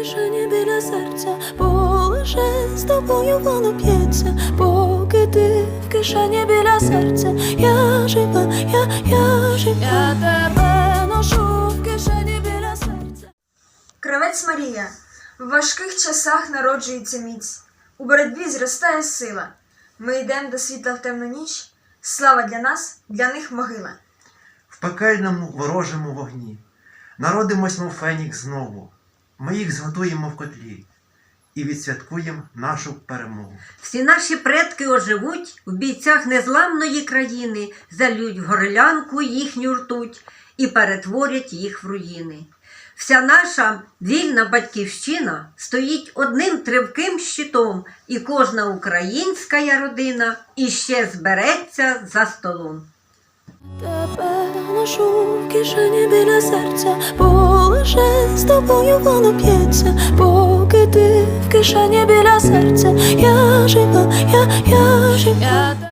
ношу біля серця, бо лише з тобою воно п'ється, поки ти в кишені біля серця, я жива, я, я жива. Я тебе ношу в кишені біля серця. Кравець Марія. В важких часах народжується міць. У боротьбі зростає сила. Ми йдемо до світла в темну ніч. Слава для нас, для них могила. в пекельному ворожому вогні. Народимось, мов фенікс знову. Ми їх зготуємо в котлі і відсвяткуємо нашу перемогу. Всі наші предки оживуть в бійцях незламної країни, залють в горлянку їхню ртуть і перетворять їх в руїни. Вся наша вільна батьківщина стоїть одним тривким щитом, і кожна українська родина іще збереться за столом. Тебе ношу в кишені біля серця, бо лише з тобою воно п'ється, поки ти в кишені біля серця, я жива, я, я жива.